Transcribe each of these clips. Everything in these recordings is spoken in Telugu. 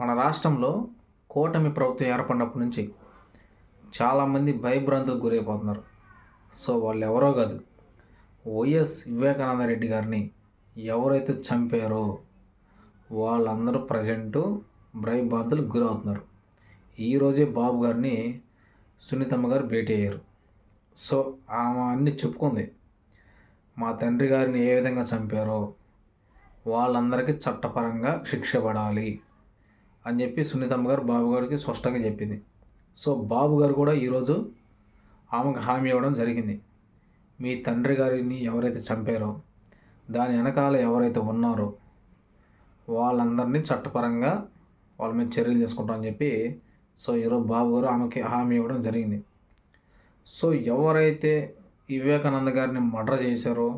మన రాష్ట్రంలో కూటమి ప్రభుత్వం ఏర్పడినప్పటి నుంచి చాలామంది భయభ్రాంతులకు గురైపోతున్నారు. సో వాళ్ళు ఎవరో కాదు వైఎస్ వివేకానంద రెడ్డి గారిని ఎవరైతే చంపారో వాళ్ళందరూ ప్రజెంట్ భయభ్రాంతులకు గురవుతున్నారు. ఈరోజే బాబు గారిని సునీతమ్మ గారు భేటీ అయ్యారు. సో ఆమె అన్ని చెప్పుకుంది. మా తండ్రి గారిని ఏ విధంగా చంపారో వాళ్ళందరికీ చట్టపరంగా శిక్ష పడాలి. అని చెప్పి సునీతమ్మ గారు బాబు గారికి స్పష్టంగా చెప్పింది. సో బాబు గారు కూడా ఈరోజు ఆమెకు హామీ ఇవ్వడం జరిగింది. మీ తండ్రి గారిని ఎవరైతే చంపారో దాని వెనకాల ఎవరైతే ఉన్నారో వాళ్ళందరినీ చట్టపరంగా వాళ్ళ మీద చర్యలు తీసుకుంటామని చెప్పి సో ఈరోజు బాబు గారు ఆమెకి హామీ ఇవ్వడం జరిగింది. సో ఎవరైతే వివేకానంద గారిని మర్డర్ చేశారో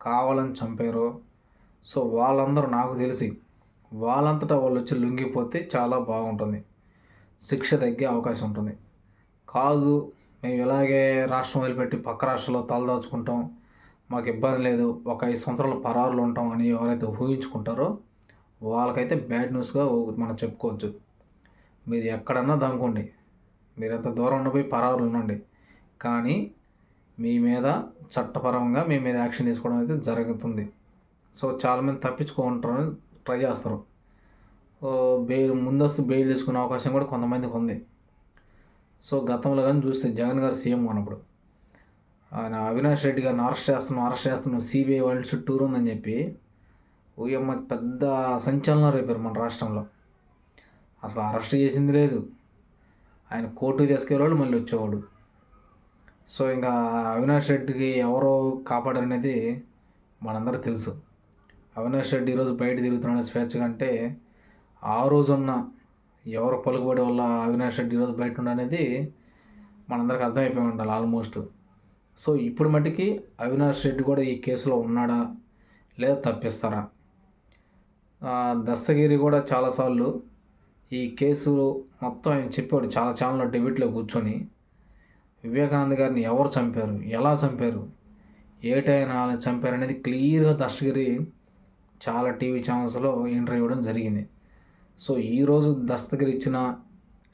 కావాలని చంపారో సో వాళ్ళందరూ నాకు తెలిసి వాళ్ళంతటా వాళ్ళు వచ్చి లొంగిపోతే చాలా బాగుంటుంది. శిక్ష తగ్గే అవకాశం ఉంటుంది. కాదు మేము ఇలాగే రాష్ట్రం వదిలిపెట్టి పక్క రాష్ట్రంలో తలదాచుకుంటాం. మాకు ఇబ్బంది లేదు. ఒక ఐదు సంవత్సరాలు పరారులు ఉంటాం అని ఎవరైతే ఊహించుకుంటారో వాళ్ళకైతే బ్యాడ్ న్యూస్గా మనం చెప్పుకోవచ్చు. మీరు ఎక్కడన్నా దమ్ముకోండి. మీరు ఎంత దూరం ఉండిపోయి పరారులు ఉండండి. కానీ మీ మీద చట్టపరంగా మీ మీద యాక్షన్ తీసుకోవడం అయితే జరుగుతుంది. సో చాలామంది తప్పించుకుంటారని ట్రై చేస్తారు. బెయిల్ ముందస్తు బెయిల్ తీసుకునే అవకాశం కూడా కొంతమందికి ఉంది. సో గతంలో కానీ చూస్తే జగన్ గారు సీఎం ఉన్నప్పుడు ఆయన అవినాష్ రెడ్డి గారిని అరెస్ట్ చేస్తున్నాం అరెస్ట్ చేస్తున్నాం సిబిఐ వాళ్ళ చుట్టూరు ఉందని చెప్పి ఊయమ్మ పెద్ద సంచలనం రేపారు మన రాష్ట్రంలో. అసలు అరెస్ట్ చేసింది లేదు. ఆయన కోర్టు తీసుకెళ్ళాడు మళ్ళీ వచ్చేవాడు సో ఇంకా అవినాష్ రెడ్డికి ఎవరో కాపాడారనేది మనందరూ తెలుసు. అవినాష్ రెడ్డి ఈరోజు బయట తిరుగుతున్నాడు స్వేచ్ఛగా అంటే ఆ రోజున్న ఎవరు పలుకుబడి వల్ల అవినాష్ రెడ్డి ఈరోజు బయట ఉండనేది మనందరికి అర్థమైపోయి ఉండాలి ఆల్మోస్ట్. సో ఇప్పుడు మట్టుకి అవినాష్ రెడ్డి కూడా ఈ కేసులో ఉన్నాడా? లేదా తప్పిస్తారా? దస్తగిరి కూడా చాలాసార్లు ఈ కేసు మొత్తం ఆయన చెప్పాడు చాలా ఛానల్లో డెబిట్లో కూర్చొని. వివేకానంద గారిని ఎవరు చంపారు? ఎలా చంపారు? ఏ టైం చంపారు అనేది క్లియర్గా దస్తగిరి చాలా టీవీ ఛానల్స్లో ఇంటర్వ్యూ ఇవ్వడం జరిగింది. సో ఈరోజు దస్తగిరి ఇచ్చిన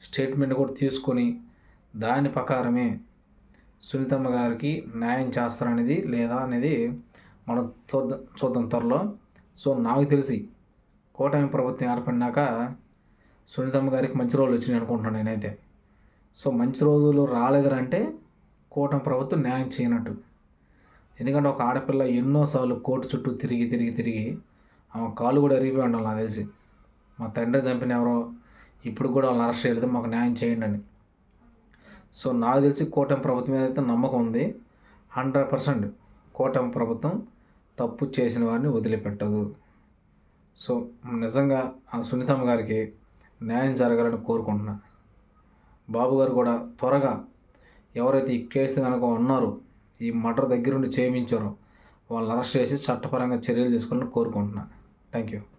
స్టేట్మెంట్ కూడా తీసుకొని దాని ప్రకారమే సునీతమ్మ గారికి న్యాయం చేస్తారనేది లేదా అనేది మనం చూద్దాం చూద్దాం త్వరలో. సో నాకు తెలిసి కూటమి ప్రభుత్వం ఏర్పడినాక సునీతమ్మ గారికి మంచి రోజులు వచ్చినాయి అనుకుంటున్నాను నేనైతే. సో మంచి రోజులు రాలేదంటే కూటమి ప్రభుత్వం న్యాయం చేయనట్టు. ఎందుకంటే ఒక ఆడపిల్ల ఎన్నోసార్లు కోర్టు చుట్టూ తిరిగి తిరిగి తిరిగి ఆమె కాలు కూడా ఎరిగిపోయి ఉండాలి నాకు తెలిసి. మా తండ్రి చంపిన ఎవరో ఇప్పుడు కూడా వాళ్ళని అరెస్ట్ చేయలేదు మాకు న్యాయం చేయండి అని. సో నాకు తెలిసి కూటమి ప్రభుత్వం మీద అయితే నమ్మకం ఉంది హండ్రెడ్ పర్సెంట్ కూటమి ప్రభుత్వం తప్పు చేసిన వారిని వదిలిపెట్టదు. సో నిజంగా ఆ సునీతమ్మ గారికి న్యాయం జరగాలని కోరుకుంటున్నా. బాబు గారు కూడా త్వరగా ఎవరైతే ఈ కేసు కనుక ఉన్నారో ఈ మర్డర్ దగ్గరుండి చేయించారో వాళ్ళని అరెస్ట్ చేసి చట్టపరంగా చర్యలు తీసుకోవాలని కోరుకుంటున్నా. Thank you.